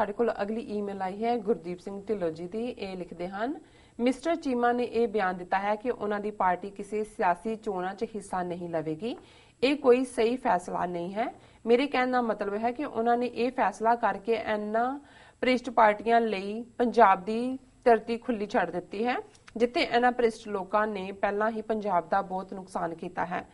ਸਾਡੇ ਕੋਲ ਅਗਲੀ ਈਮੇਲ ਆਈ ਹੈ, ਗੁਰਦੀਪ ਸਿੰਘ ਢਿੱਲੋਂ ਜੀ ਦੀ। ਇਹ ਲਿਖਦੇ ਹਨ, ਮਿਸਟਰ ਚੀਮਾ ਨੇ ਇਹ ਬਿਆਨ ਦਿੱਤਾ ਹੈ ਕਿ ਉਹਨਾਂ ਦੀ ਪਾਰਟੀ ਕਿਸੇ ਸਿਆਸੀ ਚੋਣਾਂ 'ਚ ਹਿੱਸਾ ਨਹੀਂ ਲਵੇਗੀ। ਇਹ ਕੋਈ ਸਹੀ ਫੈਸਲਾ ਨਹੀਂ ਹੈ। ਮੇਰੇ ਕਹਿਣ ਦਾ ਮਤਲਬ ਹੈ ਕਿ ਉਹਨਾਂ ਨੇ ਇਹ ਫੈਸਲਾ ਕਰਕੇ ਇਹਨਾਂ ਪ੍ਰਿਸ਼ਟ ਪਾਰਟੀਆਂ ਲਈ ਪੰਜਾਬ ਦੀ ਧਰਤੀ ਖੁੱਲੀ ਛੱਡ ਦਿੱਤੀ ਹੈ, ਜਿੱਥੇ ਇਹਨਾਂ ਪ੍ਰਿਸ਼ਟ ਲੋਕਾਂ ਨੇ ਪਹਿਲਾਂ ਹੀ ਪੰਜਾਬ ਦਾ ਬਹੁਤ ਨੁਕਸਾਨ ਕੀਤਾ ਹੈ।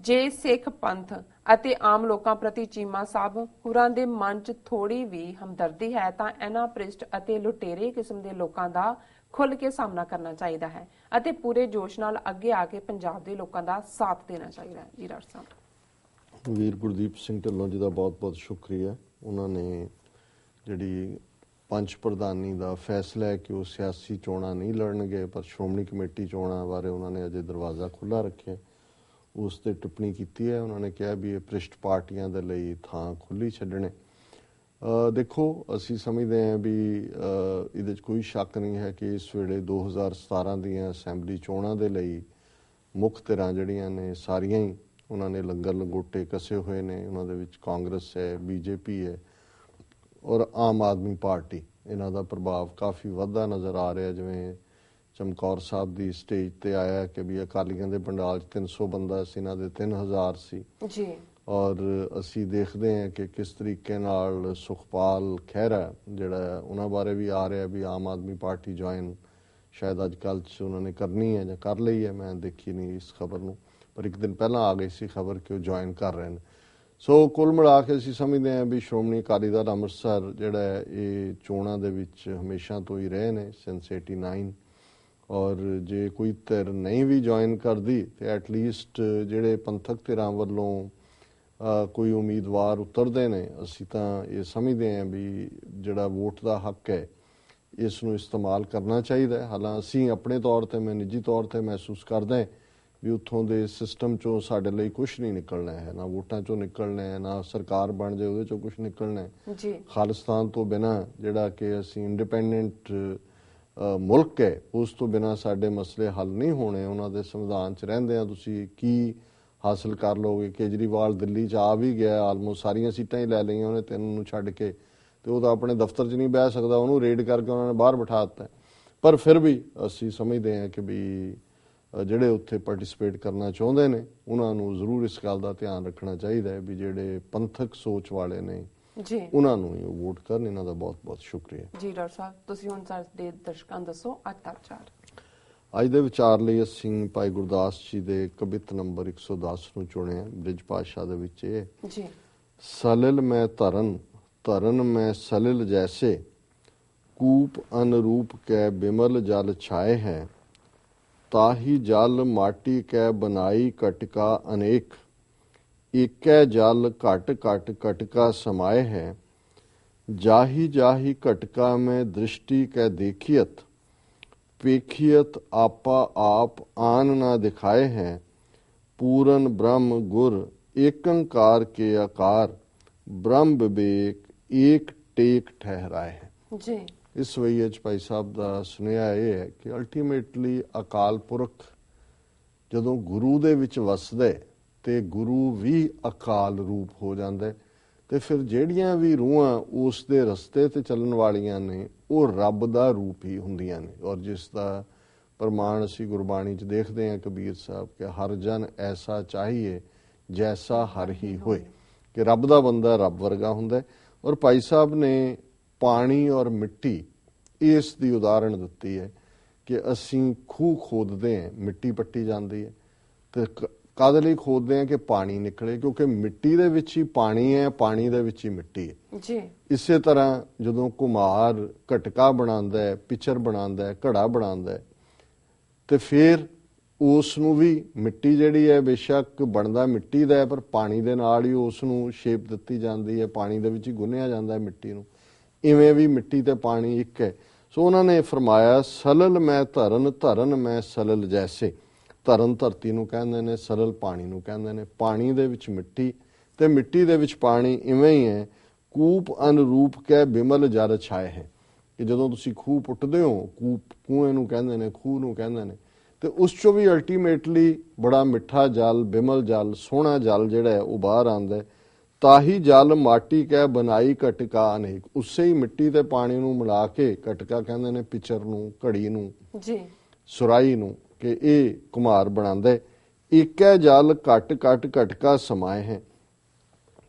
ਜੇ ਸਿੱਖ ਪੰਥ ਅਤੇ ਆਮ ਲੋਕਾਂ ਪ੍ਰਤੀ ਚੀਮਾ ਸਾਹਿਬ ਹੁਰਾਂ ਦੇ ਮਨ 'ਚ ਥੋੜੀ ਵੀ ਹਮਦਰਦੀ ਹੈ, ਤਾਂ ਇਹਨਾਂ ਪ੍ਰਿਸ਼ਟ ਅਤੇ ਲੁਟੇਰੇ ਕਿਸਮ ਦੇ ਲੋਕਾਂ ਦਾ ਖੁੱਲ੍ਹ ਕੇ ਸਾਹਮਣਾ ਕਰਨਾ ਚਾਹੀਦਾ ਹੈ ਅਤੇ ਪੂਰੇ ਜੋਸ਼ ਨਾਲ ਅੱਗੇ ਆ ਕੇ ਪੰਜਾਬ ਦੇ ਲੋਕਾਂ ਦਾ ਸਾਥ ਦੇਣਾ ਚਾਹੀਦਾ ਹੈ। ਜੀ, ਡਾਕਟਰ ਸਾਹਿਬ। ਵੀਰ ਗੁਰਦੀਪ ਸਿੰਘ ਢਿੱਲੋਂ ਜੀ ਦਾ ਬਹੁਤ-ਬਹੁਤ ਸ਼ੁਕਰੀਆ। ਉਹਨਾਂ ਨੇ ਜਿਹੜੀ ਪੰਜ ਪ੍ਰਧਾਨੀ ਦਾ ਫੈਸਲਾ ਹੈ ਕਿ ਉਹ ਸਿਆਸੀ ਚੋਣਾਂ ਨਹੀਂ ਲੜਨਗੇ, ਪਰ ਸ਼੍ਰੋਮਣੀ ਕਮੇਟੀ ਚੋਣਾਂ ਬਾਰੇ ਉਹਨਾਂ ਨੇ ਅਜੇ ਦਰਵਾਜ਼ਾ ਖੁੱਲਾ ਰੱਖਿਆ। ਉਸ ਤੇ ਟਿੱਪਣੀ ਕੀਤੀ ਹੈ। ਉਹਨਾਂ ਨੇ ਕਿਹਾ ਵੀ ਇਹ ਭ੍ਰਿਸ਼ਟ ਪਾਰਟੀਆਂ ਦੇ ਲਈ ਥਾਂ ਖੁੱਲੀ ਛੱਡਣੇ। ਦੇਖੋ, ਅਸੀਂ ਸਮਝਦੇ ਹਾਂ ਵੀ ਇਹਦੇ 'ਚ ਕੋਈ ਸ਼ੱਕ ਨਹੀਂ ਹੈ ਕਿ ਇਸ ਵੇਲੇ 2017 ਦੀਆਂ ਅਸੈਂਬਲੀ ਚੋਣਾਂ ਦੇ ਲਈ ਮੁੱਖ ਧਿਰਾਂ ਜਿਹੜੀਆਂ ਨੇ, ਸਾਰੀਆਂ ਹੀ ਉਹਨਾਂ ਨੇ ਲੰਗਰ ਲੰਗੋਟੇ ਕਸੇ ਹੋਏ ਨੇ। ਉਹਨਾਂ ਦੇ ਵਿੱਚ ਕਾਂਗਰਸ ਹੈ ਬੀਜੇਪੀ ਹੈ ਔਰ ਆਮ ਆਦਮੀ ਪਾਰਟੀ। ਇਹਨਾਂ ਦਾ ਪ੍ਰਭਾਵ ਕਾਫੀ ਵੱਧਦਾ ਨਜ਼ਰ ਆ ਰਿਹਾ, ਜਿਵੇਂ ਚਮਕੌਰ ਸਾਹਿਬ ਦੀ ਸਟੇਜ ਤੇ ਆਇਆ ਕਿ ਵੀ ਅਕਾਲੀਆਂ ਦੇ ਪੰਡਾਲ 'ਚ 300 ਬੰਦਾ ਸੀ ਇਹਨਾਂ ਦੇ 3000 ਸੀ। ਜੀ। ਔਰ ਅਸੀਂ ਦੇਖਦੇ ਹਾਂ ਕਿ ਕਿਸ ਤਰੀਕੇ ਨਾਲ ਸੁਖਪਾਲ ਖਹਿਰਾ ਜਿਹੜਾ ਉਹਨਾਂ ਬਾਰੇ ਵੀ ਆ ਰਿਹਾ ਵੀ ਆਮ ਆਦਮੀ ਪਾਰਟੀ ਜੁਆਇਨ ਸ਼ਾਇਦ ਅੱਜ ਕੱਲ੍ਹ ਚ ਉਹਨਾਂ ਨੇ ਕਰਨੀ ਹੈ ਜਾਂ ਕਰ ਲਈ ਹੈ ਮੈਂ ਦੇਖੀ ਨਹੀਂ ਇਸ ਖਬਰ ਨੂੰ। ਪਰ ਇੱਕ ਦਿਨ ਪਹਿਲਾਂ ਆ ਗਈ ਸੀ ਖਬਰ ਕਿ ਉਹ ਜੁਆਇਨ ਕਰ ਰਹੇ ਨੇ। ਸੋ ਕੁੱਲ ਮਿਲਾ ਕੇ ਅਸੀਂ ਸਮਝਦੇ ਹਾਂ ਵੀ ਸ਼੍ਰੋਮਣੀ ਅਕਾਲੀ ਦਲ ਅੰਮ੍ਰਿਤਸਰ ਜਿਹੜਾ ਇਹ ਚੋਣਾਂ ਦੇ ਵਿੱਚ ਹਮੇਸ਼ਾ ਤੋਂ ਹੀ ਰਹੇ ਨੇ ਸਿੰਸ 89 ਔਰ ਜੇ ਕੋਈ ਧਿਰ ਨਹੀਂ ਵੀ ਜੁਆਇਨ ਕਰਦੀ ਤੇ ਐਟ ਲੀਸਟ ਜਿਹੜੇ ਪੰਥਕ ਧਿਰਾਂ ਵੱਲੋਂ ਕੋਈ ਉਮੀਦਵਾਰ ਉਤਰਦੇ ਨੇ ਅਸੀਂ ਤਾਂ ਇਹ ਸਮਝਦੇ ਹਾਂ ਵੀ ਜਿਹੜਾ ਵੋਟ ਦਾ ਹੱਕ ਹੈ ਇਸ ਨੂੰ ਇਸਤੇਮਾਲ ਕਰਨਾ ਚਾਹੀਦਾ ਹੈ। ਹਾਲਾਂ ਅਸੀਂ ਆਪਣੇ ਤੌਰ ਤੇ ਮੈਂ ਨਿੱਜੀ ਤੌਰ ਤੇ ਮਹਿਸੂਸ ਕਰਦਾ ਹਾਂ ਵੀ ਉੱਥੋਂ ਦੇ ਸਿਸਟਮ ਚੋਂ ਸਾਡੇ ਲਈ ਕੁਝ ਨਹੀਂ ਨਿਕਲਣਾ ਹੈ। ਨਾ ਵੋਟਾਂ ਚੋਂ ਨਿਕਲਣਾ ਹੈ ਨਾ ਸਰਕਾਰ ਬਣ ਜਾਏ ਉਹਦੇ ਚੋਂ ਕੁਝ ਨਿਕਲਣਾ ਹੈ। ਜੀ। ਖਾਲਿਸਤਾਨ ਤੋਂ ਬਿਨਾ ਜਿਹੜਾ ਕਿ ਅਸੀਂ ਇੰਡੀਪੈਂਡੈਂਟ ਮੁਲਕ ਹੈ, ਉਸ ਤੋਂ ਬਿਨਾ ਸਾਡੇ ਮਸਲੇ ਹੱਲ ਨਹੀਂ ਹੋਣੇ, ਉਹਨਾਂ ਦੇ ਸੰਵਿਧਾਨ 'ਚ ਰਹਿੰਦੇ ਆ। ਤੁਸੀਂ ਕੀ ਹਾਸਲ ਕਰ ਲੋਗੇ ਕੇਜਰੀਵਾਲ ਦਿੱਲੀ 'ਚ ਆ ਵੀ ਗਿਆ ਆਲਮੋਸਟ ਸਾਰੀਆਂ ਸੀਟਾਂ ਹੀ ਲੈ ਲਈਆਂ ਉਹਨੇ ਤਿੰਨ ਨੂੰ ਛੱਡ ਕੇ। ਤੇ ਉਹ ਤਾਂ ਆਪਣੇ ਦਫ਼ਤਰ 'ਚ ਨਹੀਂ ਬਹਿ ਸਕਦਾ, ਉਹਨੂੰ ਰੇਡ ਕਰਕੇ ਉਹਨਾਂ ਨੇ ਬਾਹਰ ਬਿਠਾ ਦਿੱਤਾ। ਪਰ ਫਿਰ ਵੀ ਅਸੀਂ ਸਮਝਦੇ ਹਾਂ ਕਿ ਵੀ ਜਿਹੜੇ ਉੱਥੇ ਪਾਰਟਿਸਿਪੇਟ ਕਰਨਾ ਚਾਹੁੰਦੇ ਨੇ, ਉਹਨਾਂ ਨੂੰ ਜ਼ਰੂਰ ਇਸ ਗੱਲ ਦਾ ਧਿਆਨ ਰੱਖਣਾ ਚਾਹੀਦਾ ਹੈ ਵੀ ਜਿਹੜੇ ਪੰਥਕ ਸੋਚ ਵਾਲੇ ਨੇ ਜੀ। ਉਹਨਾਂ ਨੂੰ ਹੀ ਵੋਟ ਕਰਨ ਇਹਨਾਂ ਦਾ ਬਹੁਤ ਬਹੁਤ ਸ਼ੁਕਰੀਆ। ਜੀ ਡਾਕਟਰ ਸਾਹਿਬ ਤੁਸੀਂ ਹੁਣ ਸਾਡੇ ਦਰਸ਼ਕਾਂ ਦੱਸੋ ਅੱਜ ਦਾ ਵਿਚਾਰ। ਅੱਜ ਦੇ ਵਿਚਾਰ ਲਈ ਅਸੀਂ ਭਾਈ ਗੁਰਦਾਸ ਜੀ ਦੇ ਕਵਿਤ ਨੰਬਰ 110 ਨੂੰ ਚੁਣਿਆ ਬ੍ਰਿਜ ਭਾਸ਼ਾ ਦੇ ਵਿੱਚ ਇਹ। ਜੀ। ਸਲਿਲ ਮੈਂ ਧਰਨ ਧਰਨ ਮੈਂ ਸਲਿਲ ਜੈਸੇ ਕੂਪ ਅਨਰੂਪ ਕੈ ਬਿਮਲ ਜਲ ਛਾਏ ਹੈ ਤਾਹੀ ਜਲ ਮਾਟੀ ਕੈ ਬਨਾਈ ਕਟਕਾ ਅਨੇਕ। ਏਕੈ ਜਲ ਘਟ ਘਟ ਕਟਕਾ ਸਮਾਏ ਹੈ ਜਾਹੀ ਜਾਹੀ ਕਟਕਾ ਮੈਂ ਦ੍ਰਿਸ਼ਟੀ ਕੈ ਦੇਖੀਅਤ ਵੇਖੀਅਤ ਆਪਾ ਆਪ ਆਨ ਨਾ ਦਿਖਾਏ ਹੈ ਪੂਰਨ ਬ੍ਰਹਮ ਗੁਰ ਏਕੰਕਾਰ ਕੇ ਆਕਾਰ ਬ੍ਰਹਮ ਵਿਵੇਕ ਏਕ ਟੇਕ ਠਹਿਰਾਏ ਹੈ। ਜੀ। ਇਸ ਵਈਏ ਚ ਭਾਈ ਸਾਹਿਬ ਦਾ ਸੁਨੇਹਾ ਇਹ ਹੈ ਕਿ ਅਲਟੀਮੇਟਲੀ ਅਕਾਲ ਪੁਰਖ ਜਦੋਂ ਗੁਰੂ ਦੇ ਵਿੱਚ ਵਸਦਾ ਹੈ ਤੇ ਗੁਰੂ ਵੀ ਅਕਾਲ ਰੂਪ ਹੋ ਜਾਂਦਾ। ਹੈ ਤੇ ਫਿਰ ਜਿਹੜੀਆਂ ਵੀ ਰੂਹਾਂ ਉਸ ਦੇ ਰਸਤੇ ਤੇ ਚੱਲਣ ਵਾਲੀਆਂ ਨੇ, ਉਹ ਰੱਬ ਦਾ ਰੂਪ ਹੀ ਹੁੰਦੀਆਂ ਨੇ। ਔਰ ਜਿਸ ਦਾ ਪ੍ਰਮਾਣ ਅਸੀਂ ਗੁਰਬਾਣੀ 'ਚ ਦੇਖਦੇ ਹਾਂ ਕਬੀਰ ਸਾਹਿਬ ਕਿ ਹਰ ਜਨ ਐਸਾ ਚਾਹੀਏ ਜੈਸਾ ਹਰ ਹੀ ਹੋਏ। ਕਿ ਰੱਬ ਦਾ ਬੰਦਾ ਰੱਬ ਵਰਗਾ ਹੁੰਦਾ ਔਰ ਭਾਈ ਸਾਹਿਬ ਨੇ ਪਾਣੀ ਔਰ ਮਿੱਟੀ ਇਸ ਦੀ ਉਦਾਹਰਣ ਦਿੱਤੀ ਹੈ ਕਿ ਅਸੀਂ ਖੂਹ ਖੋਦਦੇ ਹਾਂ, ਮਿੱਟੀ ਪੱਟੀ ਜਾਂਦੀ ਹੈ। ਤੇ ਕ- ਕਾਹਦੇ ਲਈ ਖੋਦਦੇ ਹਾਂ ਕਿ ਪਾਣੀ ਨਿਕਲੇ? ਕਿਉਂਕਿ ਮਿੱਟੀ ਦੇ ਵਿੱਚ ਹੀ ਪਾਣੀ ਹੈ ਪਾਣੀ ਦੇ ਵਿੱਚ ਹੀ ਮਿੱਟੀ ਹੈ। ਜੀ। ਇਸੇ ਤਰ੍ਹਾਂ ਜਦੋਂ ਕੁਮਾਰ ਘਟਕਾ ਬਣਾਉਂਦਾ ਹੈ ਪਿਚਰ ਬਣਾਉਂਦਾ ਹੈ ਘੜਾ ਬਣਾਉਂਦਾ ਹੈ ਤੇ ਫਿਰ ਉਸ ਨੂੰ ਵੀ ਮਿੱਟੀ ਜਿਹੜੀ ਹੈ ਬੇਸ਼ੱਕ ਬਣਦਾ ਮਿੱਟੀ ਦਾ ਹੈ ਪਰ ਪਾਣੀ ਦੇ ਨਾਲ ਹੀ ਉਸ ਨੂੰ ਸ਼ੇਪ ਦਿੱਤੀ ਜਾਂਦੀ ਹੈ ਪਾਣੀ ਦੇ ਵਿੱਚ ਹੀ ਗੁੰਨਿਆ ਜਾਂਦਾ ਹੈ ਮਿੱਟੀ ਨੂੰ। ਇਵੇਂ ਵੀ ਮਿੱਟੀ ਤੇ ਪਾਣੀ ਇੱਕ ਹੈ। ਸੋ ਉਹਨਾਂ ਨੇ ਫਰਮਾਇਆ ਸਲਲ ਮੈਂ ਧਰਨ ਧਰਨ ਮੈਂ ਸਲਲ ਜੈਸੇ। ਧਰਨ ਧਰਤੀ ਨੂੰ ਕਹਿੰਦੇ ਨੇ ਸਲਲ ਪਾਣੀ ਨੂੰ ਕਹਿੰਦੇ ਨੇ। ਪਾਣੀ ਦੇ ਵਿੱਚ ਮਿੱਟੀ ਤੇ ਮਿੱਟੀ ਦੇ ਵਿੱਚ ਪਾਣੀ ਇਵੇਂ ਹੀ ਹੈ। ਕੂਪ ਅਨਰੂਪ ਕੈ ਬਿਮਲ ਜਲ ਛਾਏ ਹੈ। ਕਿ ਜਦੋਂ ਤੁਸੀਂ ਖੂਹ ਪੁੱਟਦੇ ਹੋ ਕੂਪ ਕੂਏ ਨੂੰ ਕਹਿੰਦੇ ਨੇ ਖੂਹ ਨੂੰ ਕਹਿੰਦੇ ਨੇ ਤੇ ਉਸ ਚੋਂ ਵੀ ਅਲਟੀਮੇਟਲੀ ਬੜਾ ਮਿੱਠਾ ਜਲ ਬਿਮਲ ਜਲ ਸੋਹਣਾ ਜਲ ਜਿਹੜਾ ਹੈ ਉਹ ਬਾਹਰ ਆਉਂਦਾ ਹੈ। ਤਾਹੀ ਜਲ ਮਾਟੀ ਕੈ ਬਣਾਈ ਕਟਕਾ ਅਨੇਕ। ਉਸੇ ਹੀ ਮਿੱਟੀ ਤੇ ਪਾਣੀ ਨੂੰ ਮਿਲਾ ਕੇ ਕਟਕਾ ਕਹਿੰਦੇ ਨੇ ਪਿਚਰ ਨੂੰ ਘੜੀ ਨੂੰ ਜੀ। ਸੁਰਾਈ ਨੂੰ ਕਿ ਇਹ ਕੁਮਾਰ ਬਣਾਉਂਦਾ ਇੱਕੈ ਜਲ ਘਟ ਘਟ ਘਟਕਾ ਸਮਾਏ ਹੈ।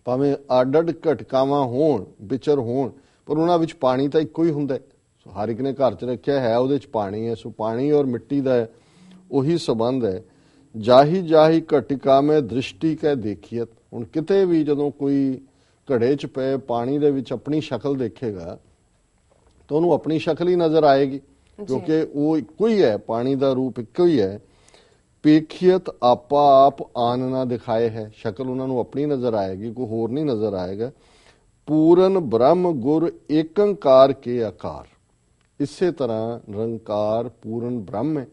ਭਾਵੇਂ ਅੱਡ-ਅੱਡ ਘਟਕਾਵਾਂ ਹੋਣ, ਵਿਚਰ ਹੋਣ, ਪਰ ਉਹਨਾਂ ਵਿੱਚ ਪਾਣੀ ਤਾਂ ਇੱਕੋ ਹੀ ਹੁੰਦਾ ਸੋ ਹਰ ਇੱਕ ਨੇ ਘਰ 'ਚ ਰੱਖਿਆ ਹੈ, ਉਹਦੇ 'ਚ ਪਾਣੀ ਹੈ। ਸੋ ਪਾਣੀ ਔਰ ਮਿੱਟੀ ਦਾ ਉਹੀ ਸਬੰਧ ਹੈ। ਜਾਹੀ ਜਾਹੀ ਘਟਕਾ ਮੈਂ ਦ੍ਰਿਸ਼ਟੀ ਕੈ ਦੇਖੀਅਤ ਹੁਣ ਕਿਤੇ ਵੀ ਜਦੋਂ ਕੋਈ ਘੜੇ 'ਚ ਪਏ, ਪਾਣੀ ਦੇ ਵਿੱਚ ਆਪਣੀ ਸ਼ਕਲ ਦੇਖੇਗਾ, ਤਾਂ ਉਹਨੂੰ ਆਪਣੀ ਸ਼ਕਲ ਹੀ ਨਜ਼ਰ ਆਏਗੀ। ਕਿਉਂਕਿ ਉਹ ਇੱਕੋ ਹੀ ਹੈ, ਪਾਣੀ ਦਾ ਰੂਪ ਇੱਕੋ ਹੀ ਹੈ। ਪੇਖੀਅਤ ਆਪਾ ਆਪ ਆਨ ਨਾ ਦਿਖਾਏ ਹੈ। ਸ਼ਕਲ ਉਹਨਾਂ ਨੂੰ ਆਪਣੀ ਨਜ਼ਰ ਆਏਗੀ, ਕੋਈ ਹੋਰ ਨਹੀਂ ਨਜ਼ਰ ਆਏਗਾ। ਪੂਰਨ ਬ੍ਰਹਮ ਗੁਰ ਏਕੰਕਾਰ ਕੇ ਆਕਾਰ। ਇਸੇ ਤਰ੍ਹਾਂ ਨਿਰੰਕਾਰ ਪੂਰਨ ਬ੍ਰਹਮ ਹੈ।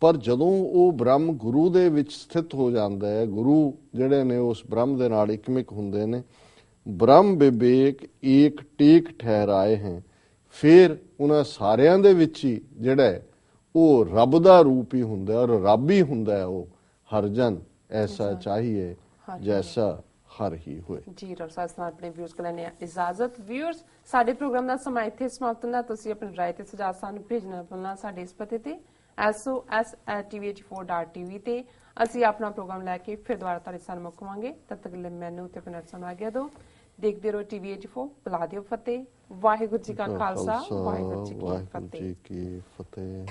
ਪਰ ਜਦੋਂ ਉਹ ਬ੍ਰਹਮ ਗੁਰੂ ਦੇ ਵਿੱਚ ਸਥਿਤ ਹੋ ਜਾਂਦਾ ਹੈ, ਗੁਰੂ ਜਿਹੜੇ ਨੇ ਉਸ ਬ੍ਰਹਮ ਦੇ ਨਾਲ ਇਕਮਿਕ ਹੁੰਦੇ ਨੇ, ਬ੍ਰਹਮ ਵਿਵੇਕ ਏਕ ਟੇਕ ਠਹਿਰਾਏ ਹੈ। ਫਿਰ ਉਹਨਾਂ ਸਾਰਿਆਂ ਦੇ ਵਿੱਚ ਹੀ ਜਿਹੜਾ ਉਹ ਰੱਬ ਦਾ ਰੂਪ ਹੀ ਹੁੰਦਾ ਔਰ ਰੱਬ ਹੀ ਹੁੰਦਾ ਉਹ। ਹਰਜਨ ਐਸਾ ਚਾਹੀਏ ਹਰ ਜੈਸਾ ਹਰ ਹੀ ਹੋਏ। ਜੀ ਡਾਕਟਰ ਸਾਹਿਬ ਨਾਲ ਆਪਣੇ ਵਿਊਜ਼ ਕੋਲ ਲੈਣੇ ਇਜਾਜ਼ਤ। ਵਿਊਅਰਸ ਸਾਡੇ ਪ੍ਰੋਗਰਾਮ ਦਾ ਸਮਾਂ ਇੱਥੇ ਸਮਾਪਤ ਹੁੰਦਾ। ਤੁਸੀਂ ਆਪਣੀ ਰਾਏ ਤੇ ਸੁਝਾਅ ਸਾਨੂੰ ਭੇਜਣਾ ਭੁੱਲਣਾ ਸਾਡੇ ਇਸ ਪਤੇ ਤੇ। Sos@tvh4.tv ਤੇ ਅਸੀਂ ਆਪਣਾ ਪ੍ਰੋਗਰਾਮ ਲੈ ਕੇ ਫਿਰ ਦੁਬਾਰਾ ਤੁਹਾਡੇ ਸਾਹਮਣੇ ਮੁਕਵਾਂਗੇ ਤਦ ਤੱਕ ਲਈ ਮੈਨੂੰ ਤੇ ਪਨਰ ਸਮਾ ਗਿਆ ਦੋ ਦੇਖਦੇ ਰਹੋ TVH4 ਬੁਲਾ ਦਿਓ ਫਤਿਹ। ਵਾਹਿਗੁਰੂ ਜੀ ਕਾ ਖਾਲਸਾ ਵਾਹਿਗੁਰੂ ਜੀ ਕੀ ਫਤਿਹ।